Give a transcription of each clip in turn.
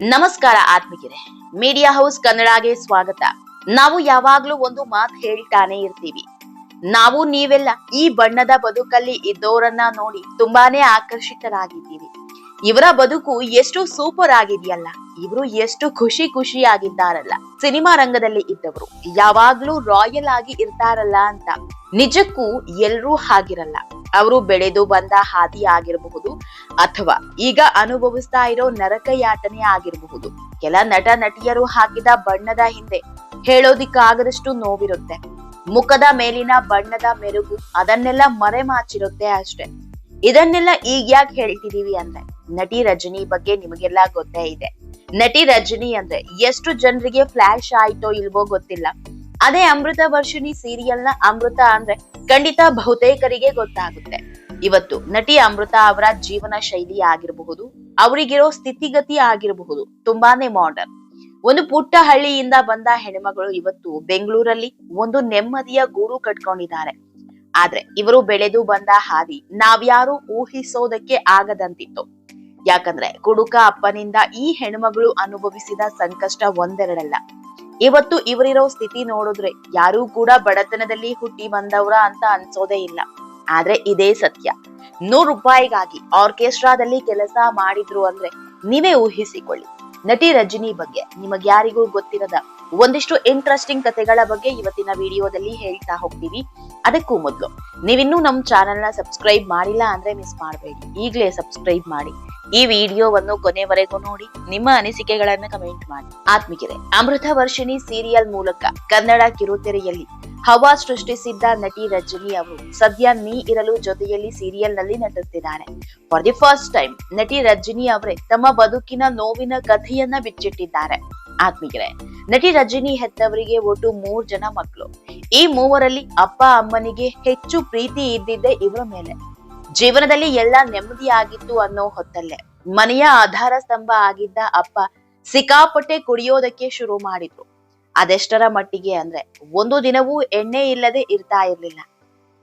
ನಮಸ್ಕಾರ ಆತ್ಮಿಕರೇ media house ಕನ್ನಡಗೆ ಸ್ವಾಗತ. ನಾವು ಯಾವಾಗ್ಲೂ ಒಂದು ಮಾತು ಹೇಳ್ತಾನೆ ಇರ್ತೀವಿ. ನಾವು ನೀವೆಲ್ಲ ಈ ಬಣ್ಣದ ಬದುಕಲ್ಲಿ ಇದ್ದವರನ್ನ ನೋಡಿ ತುಂಬಾನೇ ಆಕರ್ಷಿತರಾಗಿದ್ದೀವಿ. ಇವರ ಬದುಕು ಎಷ್ಟು ಸೂಪರ್ ಆಗಿದೆಯಲ್ಲ. ಇವರು ಎಷ್ಟು ಖುಷಿ ಖುಷಿಯಾಗಿದ್ದಾರಲ್ಲ ಸಿನಿಮಾ ರಂಗದಲ್ಲಿ ಇದ್ದವರು ಯಾವಾಗ್ಲೂ ರಾಯಲ್ ಆಗಿ ಇರ್ತಾರಲ್ಲ ಅಂತ. ನಿಜಕ್ಕೂ ಎಲ್ರೂ ಹಾಗಿರಲ್ಲ. ಅವರು ಬೆಳೆದು ಬಂದ ಹಾದಿ ಆಗಿರಬಹುದು ಅಥವಾ ಈಗ ಅನುಭವಿಸ್ತಾ ಇರೋ ನರಕ ಯಾತನೆ ಆಗಿರಬಹುದು. ಕೆಲ ನಟ ನಟಿಯರು ಹಾಕಿದ ಬಣ್ಣದ ಹಿಂದೆ ಹೇಳೋದಿಕ್ಕಾಗದಷ್ಟು ನೋವಿರುತ್ತೆ. ಮುಖದ ಮೇಲಿನ ಬಣ್ಣದ ಮೆರುಗು ಅದನ್ನೆಲ್ಲ ಮರೆಮಾಚಿರುತ್ತೆ ಅಷ್ಟೇ. ಇದನ್ನೆಲ್ಲ ಈಗ ಯಾಕೆ ಹೇಳ್ತಿದೀವಿ ಅಂದ್ರೆ ನಟಿ ರಜನಿ ಬಗ್ಗೆ ನಿಮಗೆಲ್ಲ ಗೊತ್ತೇ ಇದೆ. ನಟಿ ರಜನಿ ಅಂದ್ರೆ ಎಷ್ಟು ಜನರಿಗೆ ಫ್ಲಾಶ್ ಆಯ್ತೋ ಇಲ್ವೋ ಗೊತ್ತಿಲ್ಲ. ಅದೇ ಅಮೃತ ವರ್ಷಿಣಿ ಸೀರಿಯಲ್ನ ಅಮೃತ ಅಂದ್ರೆ ಖಂಡಿತ ಬಹುತೇಕರಿಗೆ ಗೊತ್ತಾಗುತ್ತೆ. ಇವತ್ತು ನಟಿ ಅಮೃತ ಅವರ ಜೀವನ ಶೈಲಿ ಆಗಿರಬಹುದು, ಅವರಿಗಿರೋ ಸ್ಥಿತಿಗತಿ ಆಗಿರಬಹುದು, ತುಂಬಾನೇ ಮಾಡರ್ನ್ ಒಂದು ಪುಟ್ಟ ಹಳ್ಳಿಯಿಂದ ಬಂದ ಹೆಣ್ಮಗಳು ಇವತ್ತು ಬೆಂಗಳೂರಲ್ಲಿ ಒಂದು ನೆಮ್ಮದಿಯ ಗೂಡು ಕಟ್ಕೊಂಡಿದ್ದಾರೆ. ಆದ್ರೆ ಇವರು ಬೆಳೆದು ಬಂದ ಹಾದಿ ನಾವ್ಯಾರು ಊಹಿಸೋದಕ್ಕೆ ಆಗದಂತಿತ್ತು. ಯಾಕಂದ್ರೆ ಕುಡುಕ ಅಪ್ಪನಿಂದ ಈ ಹೆಣ್ಮಗಳು ಅನುಭವಿಸಿದ ಸಂಕಷ್ಟ ಒಂದೆರಡಲ್ಲ. ಇವತ್ತು ಇವರಿರೋ ಸ್ಥಿತಿ ನೋಡಿದ್ರೆ ಯಾರೂ ಕೂಡ ಬಡತನದಲ್ಲಿ ಹುಟ್ಟಿ ಬಂದವರ ಅಂತ ಅನ್ಸೋದೇ ಇಲ್ಲ. ಆದ್ರೆ ಇದೇ ಸತ್ಯ. ನೂರು ರೂಪಾಯಿಗಾಗಿ ಆರ್ಕೆಸ್ಟ್ರಾದಲ್ಲಿ ಕೆಲಸ ಮಾಡಿದ್ರು ಅಂದ್ರೆ ನೀವೇ ಊಹಿಸಿಕೊಳ್ಳಿ. ನಟಿ ರಜನಿ ಬಗ್ಗೆ ನಿಮಗೆ ಯಾರಿಗೂ ಗೊತ್ತಿರದ ಒಂದಿಷ್ಟು ಇಂಟ್ರೆಸ್ಟಿಂಗ್ ಕಥೆಗಳ ಬಗ್ಗೆ ಇವತ್ತಿನ ವಿಡಿಯೋದಲ್ಲಿ ಹೇಳ್ತಾ ಹೋಗ್ತೀವಿ. ಅದಕ್ಕೂ ಮೊದಲು ನೀವಿನ್ನೂ ನಮ್ಮ ಚಾನೆಲ್ನ ಸಬ್ಸ್ಕ್ರೈಬ್ ಮಾಡಿಲ್ಲ ಅಂದ್ರೆ ಮಿಸ್ ಮಾಡಬೇಡಿ. ಈಗಲೇ ಸಬ್ಸ್ಕ್ರೈಬ್ ಮಾಡಿ. ಈ ವಿಡಿಯೋವನ್ನು ಕೊನೆವರೆಗೂ ನೋಡಿ, ನಿಮ್ಮ ಅನಿಸಿಕೆಗಳನ್ನ ಕಮೆಂಟ್ ಮಾಡಿ. ಆತ್ಮಿಕರೆ ಅಮೃತ ವರ್ಷಿಣಿ ಸೀರಿಯಲ್ ಮೂಲಕ ಕನ್ನಡ ಕಿರುತೆರೆಯಲ್ಲಿ ಹವಾ ಸೃಷ್ಟಿಸಿದ್ದ ನಟಿ ರಜನಿ ಅವರು ಸದ್ಯ ನೀ ಇರಲು ಜೊತೆಯಲ್ಲಿ ಸೀರಿಯಲ್ನಲ್ಲಿ ನಟಿಸ್ತಿದ್ದಾರೆ ಫಾರ್ ದಿ ಫಸ್ಟ್ ಟೈಮ್ ನಟಿ ರಜನಿ ಅವರೇ ತಮ್ಮ ಬದುಕಿನ ನೋವಿನ ಕಥೆಯನ್ನ ಬಿಚ್ಚಿಟ್ಟಿದ್ದಾರೆ. ಆತ್ಮಿಕರೆ ನಟಿ ರಜನಿ ಹೆತ್ತವರಿಗೆ ಒಟ್ಟು ಮೂರ್ ಜನ ಮಕ್ಕಳು ಈ ಮೂವರಲ್ಲಿ ಅಪ್ಪ, ಅಮ್ಮನಿಗೆ ಹೆಚ್ಚು ಪ್ರೀತಿ ಇದ್ದಿದ್ದೆ ಇವರ ಮೇಲೆ. ಜೀವನದಲ್ಲಿ ಎಲ್ಲ ನೆಮ್ಮದಿಯಾಗಿತ್ತು ಅನ್ನೋ ಹೊತ್ತಲ್ಲೇ. ಮನೆಯ ಆಧಾರ ಸ್ತಂಭ ಆಗಿದ್ದ ಅಪ್ಪ ಸಿಕ್ಕಾಪಟ್ಟೆ ಕುಡಿಯೋದಕ್ಕೆ ಶುರು ಮಾಡಿದ್ರು. ಅದೆಷ್ಟರ ಮಟ್ಟಿಗೆ ಅಂದ್ರೆ, ಒಂದು ದಿನವೂ ಎಣ್ಣೆ ಇಲ್ಲದೆ ಇರ್ತಾ ಇರ್ಲಿಲ್ಲ.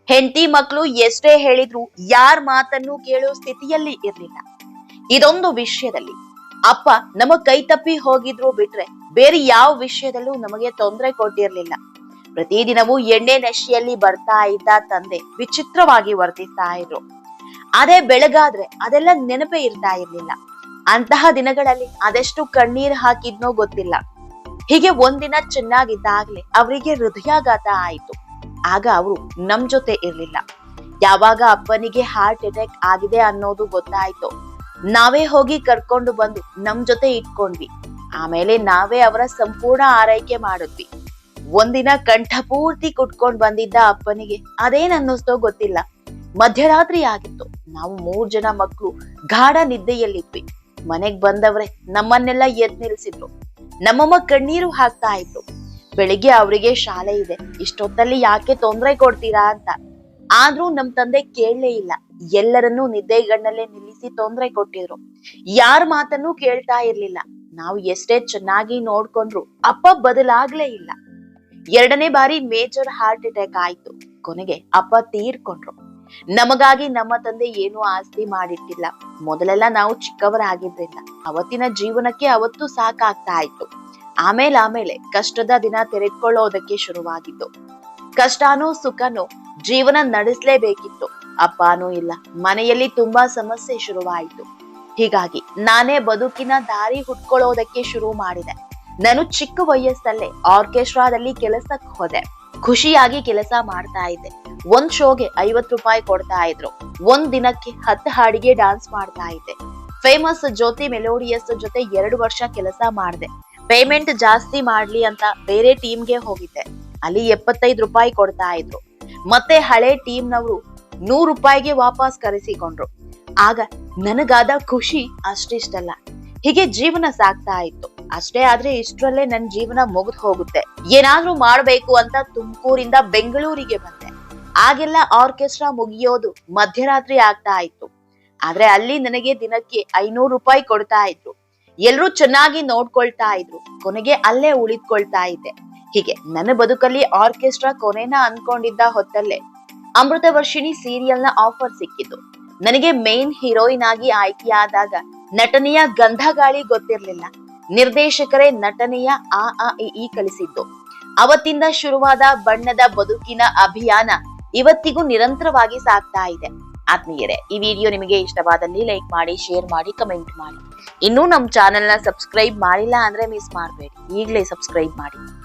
ಹೆಂಡತಿ ಮಕ್ಕಳು ಎಷ್ಟೇ ಹೇಳಿದ್ರು ಯಾರ್ ಮಾತನ್ನು ಕೇಳೋ ಸ್ಥಿತಿಯಲ್ಲಿ ಇರ್ಲಿಲ್ಲ. ಇದೊಂದು ವಿಷಯದಲ್ಲಿ. ಅಪ್ಪ ನಮ್ಮ ಕೈ ತಪ್ಪಿ ಹೋಗಿದ್ರು ಬಿಟ್ರೆ ಬೇರೆ ಯಾವ ವಿಷಯದಲ್ಲೂ ನಮಗೆ ತೊಂದರೆ ಕೊಟ್ಟಿರ್ಲಿಲ್ಲ. ಪ್ರತಿದಿನವೂ ಎಣ್ಣೆ ನಶಿಯಲ್ಲಿ ಬರ್ತಾ ಇದ್ದ ತಂದೆ ವಿಚಿತ್ರವಾಗಿ ವರ್ತಿಸ್ತಾ ಇದ್ರು. ಅದೇ ಬೆಳಗಾದ್ರೆ ಅದೆಲ್ಲ ನೆನಪೇ ಇರ್ತಾ ಇರ್ಲಿಲ್ಲ. ಅಂತಹ ದಿನಗಳಲ್ಲಿ ಅದೆಷ್ಟು ಕಣ್ಣೀರ್ ಹಾಕಿದ್ನೋ ಗೊತ್ತಿಲ್ಲ. ಹೀಗೆ ಒಂದಿನ ಚೆನ್ನಾಗಿದ್ದಾಗ್ಲೆ ಅವರಿಗೆ ಹೃದಯಾಘಾತ ಆಯ್ತು. ಆಗ ಅವರು ನಮ್ ಜೊತೆ ಇರ್ಲಿಲ್ಲ. ಯಾವಾಗ ಅಪ್ಪನಿಗೆ ಹಾರ್ಟ್ ಅಟ್ಯಾಕ್ ಆಗಿದೆ ಅನ್ನೋದು ಗೊತ್ತಾಯ್ತು. ನಾವೇ ಹೋಗಿ ಕರ್ಕೊಂಡು ಬಂದು ನಮ್ ಜೊತೆ ಇಟ್ಕೊಂಡ್ವಿ. ಆಮೇಲೆ ನಾವೇ ಅವರ ಸಂಪೂರ್ಣ ಆರೈಕೆ ಮಾಡಿದ್ವಿ. ಒಂದಿನ ಕಂಠ ಪೂರ್ತಿ ಕುಟ್ಕೊಂಡ್ ಬಂದಿದ್ದ ಅಪ್ಪನಿಗೆ ಅದೇನ್ ಅನ್ನಿಸ್ತೋ ಗೊತ್ತಿಲ್ಲ. ಮಧ್ಯರಾತ್ರಿ ಆಗಿತ್ತು. ನಾವು ಮೂರ್ ಜನ ಮಕ್ಕಳು ಗಾಢ ನಿದ್ದೆಯಲ್ಲಿದ್ವಿ. ಮನೆಗ್ ಬಂದವ್ರೆ ನಮ್ಮನ್ನೆಲ್ಲ ಎದ್ ನಿಲ್ಸಿದ್ರು. ನಮ್ಮಮ್ಮ ಕಣ್ಣೀರು ಹಾಕ್ತಾ ಇದ್ರು. ಬೆಳಿಗ್ಗೆ ಅವರಿಗೆ ಶಾಲೆ ಇದೆ. ಇಷ್ಟೊತ್ತಲ್ಲಿ ಯಾಕೆ ತೊಂದರೆ ಕೊಡ್ತೀರಾ ಅಂತ. ಆದ್ರೂ ನಮ್ ತಂದೆ ಕೇಳಲೇ ಇಲ್ಲ. ಎಲ್ಲರನ್ನೂ ನಿದ್ದೆಗಣ್ಣಲ್ಲೇ ನಿಲ್ಲಿಸಿ ತೊಂದರೆ ಕೊಟ್ಟಿದ್ರು. ಯಾರ ಮಾತನ್ನು ಕೇಳ್ತಾ ಇರ್ಲಿಲ್ಲ. ನಾವು ಎಷ್ಟೇ ಚೆನ್ನಾಗಿ ನೋಡ್ಕೊಂಡ್ರು ಅಪ್ಪ ಬದಲಾಗ್ಲೇ ಇಲ್ಲ. ಎರಡನೇ ಬಾರಿ ಮೇಜರ್ ಹಾರ್ಟ್ ಅಟ್ಯಾಕ್ ಆಯ್ತು. ಕೊನೆಗೆ ಅಪ್ಪ ತೀರ್ಕೊಂಡ್ರು. ನಮಗಾಗಿ ನಮ್ಮ ತಂದೆ ಏನು ಆಸ್ತಿ ಮಾಡಿಟ್ಟಿಲ್ಲ. ಮೊದಲೆಲ್ಲ ನಾವು ಚಿಕ್ಕವರಾಗಿದ್ದಿಲ್ಲ ಅವತ್ತಿನ ಜೀವನಕ್ಕೆ ಅವತ್ತು ಸಾಕಾಗ್ತಾ ಇತ್ತು. ಆಮೇಲೆ ಆಮೇಲೆ ಕಷ್ಟದ ದಿನ ತೆರೆದುಕೊಳ್ಳೋದಕ್ಕೆ ಶುರುವಾಗಿತ್ತು. ಕಷ್ಟನೋ ಸುಖನೋ ಜೀವನ ನಡೆಸಲೇಬೇಕಿತ್ತು. ಅಪ್ಪನೂ ಇಲ್ಲ, ಮನೆಯಲ್ಲಿ ತುಂಬಾ ಸಮಸ್ಯೆ ಶುರುವಾಯಿತು. ಹೀಗಾಗಿ ನಾನೇ ಬದುಕಿನ ದಾರಿ ಹುಟ್ಕೊಳ್ಳೋದಕ್ಕೆ ಶುರು ಮಾಡಿದೆ. ನಾನು ಚಿಕ್ಕ ವಯಸ್ಸಲ್ಲೇ ಆರ್ಕೆಸ್ಟ್ರಾದಲ್ಲಿ ಕೆಲಸಕ್ಕೆ ಹೋದೆ. ಖುಷಿಯಾಗಿ ಕೆಲಸ ಮಾಡ್ತಾ ಇದ್ದೆ. ಒಂದ್ ಶೋಗೆ ಐವತ್ ರೂಪಾಯಿ ಕೊಡ್ತಾ ಇದ್ರು. ಒಂದ್ ದಿನಕ್ಕೆ ಹತ್ತು ಹಾಡಿಗೆ ಡಾನ್ಸ್ ಮಾಡ್ತಾ ಇದ್ದೆ. ಫೇಮಸ್ ಜ್ಯೋತಿ ಮೆಲೋಡಿಯಸ್ ಜೊತೆ ಎರಡು ವರ್ಷ ಕೆಲಸ ಮಾಡಿದೆ. ಪೇಮೆಂಟ್ ಜಾಸ್ತಿ ಮಾಡ್ಲಿ ಅಂತ ಬೇರೆ ಟೀಮ್ಗೆ ಹೋಗಿದ್ದೆ. ಅಲ್ಲಿ ಎಪ್ಪತ್ತೈದು ರೂಪಾಯಿ ಕೊಡ್ತಾ ಇದ್ರು. ಮತ್ತೆ ಹಳೆ ಟೀಮ್ನವರು ನೂರು ರೂಪಾಯಿಗೆ ವಾಪಸ್ ಕರೆಸಿಕೊಂಡ್ರು. ಆಗ ನನಗಾದ ಖುಷಿ ಅಷ್ಟಿಷ್ಟಲ್ಲ. ಹೀಗೆ ಜೀವನ ಸಾಗ್ತಾ ಇತ್ತು. ಅಷ್ಟೇ ಆದ್ರೆ ಇಷ್ಟರಲ್ಲೇ ನನ್ ಜೀವನ ಮುಗಿದು ಹೋಗುತ್ತೆ. ಏನಾದ್ರೂ ಮಾಡ್ಬೇಕು ಅಂತ ತುಮಕೂರಿಂದ ಬೆಂಗಳೂರಿಗೆ ಬಂದೆ. ಆಗೆಲ್ಲ ಆರ್ಕೆಸ್ಟ್ರಾ ಮುಗಿಯೋದು ಮಧ್ಯರಾತ್ರಿ ಆಗ್ತಾ ಇತ್ತು. ಆದ್ರೆ ಅಲ್ಲಿ ನನಗೆ ದಿನಕ್ಕೆ ಐನೂರು ರೂಪಾಯಿ ಕೊಡ್ತಾ ಇದ್ರು. ಎಲ್ರೂ ಚೆನ್ನಾಗಿ ನೋಡ್ಕೊಳ್ತಾ ಇದ್ರು. ಕೊನೆಗೆ ಅಲ್ಲೇ ಉಳಿದ್ಕೊಳ್ತಾ ಇದ್ದೆ. ಹೀಗೆ ನನ್ನ ಬದುಕಲ್ಲಿ ಆರ್ಕೆಸ್ಟ್ರಾ ಕೊನೆನ ಅನ್ಕೊಂಡಿದ್ದ ಹೊತ್ತಲ್ಲೇ ಅಮೃತ ವರ್ಷಿಣಿ ಸೀರಿಯಲ್ನ ಆಫರ್ ಸಿಕ್ಕಿತು ನನಗೆ ಮೇನ್ ಹೀರೋಯಿನ್ ಆಗಿ ಆಯ್ಕೆಯಾದಾಗ ನಟನೆಯ ಗಂಧ ಗಾಳಿ ಗೊತ್ತಿರ್ಲಿಲ್ಲ. ನಿರ್ದೇಶಕರೇ ನಟನೆಯ ಆ ಆ ಇ, ಕಲಿಸಿದ್ದು. ಅವತ್ತಿಂದ ಶುರುವಾದ ಬಣ್ಣದ ಬದುಕಿನ ಅಭಿಯಾನ ಇವತ್ತಿಗೂ ನಿರಂತರವಾಗಿ ಸಾಗ್ತಾ ಇದೆ. ಆತ್ಮೀಯರೇ ಈ ವಿಡಿಯೋ ನಿಮಗೆ ಇಷ್ಟವಾದಲ್ಲಿ ಲೈಕ್ ಮಾಡಿ ಶೇರ್ ಮಾಡಿ ಕಮೆಂಟ್ ಮಾಡಿ. ಇನ್ನೂ ನಮ್ಮ ಚಾನೆಲ್ನ ಸಬ್ಸ್ಕ್ರೈಬ್ ಮಾಡಿಲ್ಲ ಅಂದ್ರೆ ಮಿಸ್ ಮಾಡಬೇಡಿ. ಈಗಲೇ ಸಬ್ಸ್ಕ್ರೈಬ್ ಮಾಡಿ.